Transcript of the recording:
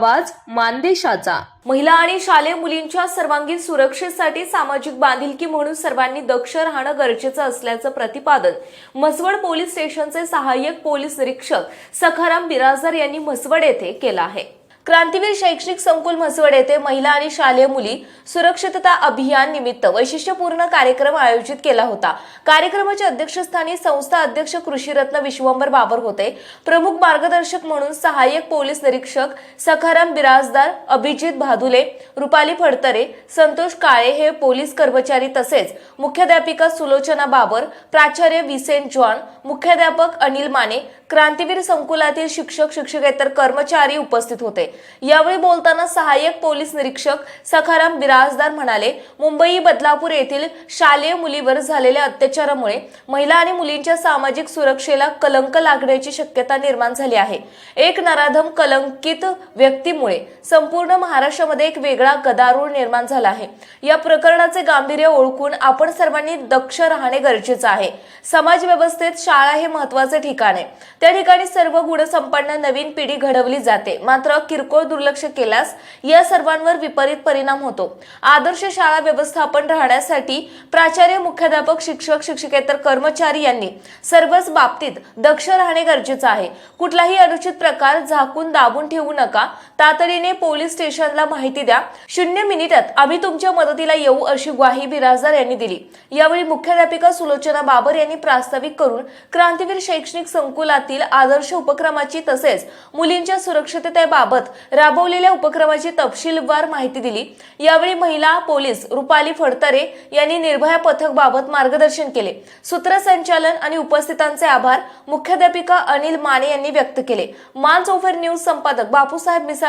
आवाज मानदेशाचा. महिला आणि शालेय मुलींच्या सर्वांगीण सुरक्षेसाठी सामाजिक बांधिलकी म्हणून सर्वांनी दक्ष राहणं गरजेचं असल्याचं प्रतिपादन म्हसवड पोलीस स्टेशनचे सहाय्यक पोलीस निरीक्षक सखाराम बिराजदार यांनी म्हसवड येथे केलं आहे. क्रांतीवीर शैक्षणिक संकुल म्हसवड येथे महिला आणि शालेय मुली सुरक्षितता अभियान निमित्त वैशिष्ट्यपूर्ण कार्यक्रम आयोजित केला होता. कार्यक्रमाच्या अध्यक्षस्थानी संस्था अध्यक्ष कृषीरत्न विश्वंभर बाबर होते. प्रमुख मार्गदर्शक म्हणून सहाय्यक पोलीस निरीक्षक सखाराम बिराजदार अभिजित भादुले रुपाली फडतरे संतोष काळे हे पोलीस कर्मचारी तसेच मुख्याध्यापिका सुलोचना बाबर प्राचार्य विसेंट जॉन मुख्याध्यापक अनिल माने क्रांतीवीर संकुलातील शिक्षक शिक्षकेतर कर्मचारी उपस्थित होते. यावेळी बोलताना सहाय्यक पोलीस निरीक्षक सखाराम बिराजदार म्हणाले मुंबई बदलापूर येथील शालेय मुलीवर झालेल्या अत्याचारामुळे महिला आणि मुलींच्या सामाजिक सुरक्षेला कलंक लागण्याची शक्यता निर्माण झाली आहे. एक नराधम कलंकित व्यक्तीमुळे संपूर्ण महाराष्ट्रामध्ये एक वेगळा गदारोळ निर्माण झाला आहे. या प्रकरणाचे गांभीर्य ओळखून आपण सर्वांनी दक्ष राहणे गरजेचं आहे. समाज व्यवस्थेत शाळा हे महत्त्वाचे ठिकाण आहे. त्या ठिकाणी सर्व गुणसंपन्न नवीन पिढी घडवली जाते. मात्र किरकोळ दुर्लक्ष केल्यास या सर्वांवर विपरीत परिणाम होतो. आदर्श शाळा व्यवस्थापन राहण्यासाठी प्राचार्य मुख्याध्यापक शिक्षक शिक्षकेतर कर्मचारी यांनी सर्वच बाबतीत दक्ष राहणे गरजेचं आहे. कुठलाही अनुचित प्रकार झाकून दाबून ठेवू नका. तातडीने पोलीस स्टेशनला माहिती द्या. शून्य मिनिटात आम्ही तुमच्या मदतीला येऊ अशी ग्वाही बिराजदार यांनी दिली. यावेळी मुख्याध्यापिका सुलोचना बाबर यांनी प्रास्ताविक करून क्रांतीवीर शैक्षणिक संकुलातील आदर्श उपक्रमाची तसेच मुलींच्या सुरक्षिततेबाबत राबवलेल्या उपक्रमाची तपशीलवार माहिती दिली. यावेळी महिला पोलीस रुपाली फडतरे यांनी निर्भया पथक बाबत मार्गदर्शन केले. सूत्रसंचालन आणि उपस्थितांचे आभार मुख्याध्यापिका अनिल माने यांनी व्यक्त केले. मान चौफेर न्यूज संपादक बापूसाहेब मिसाळ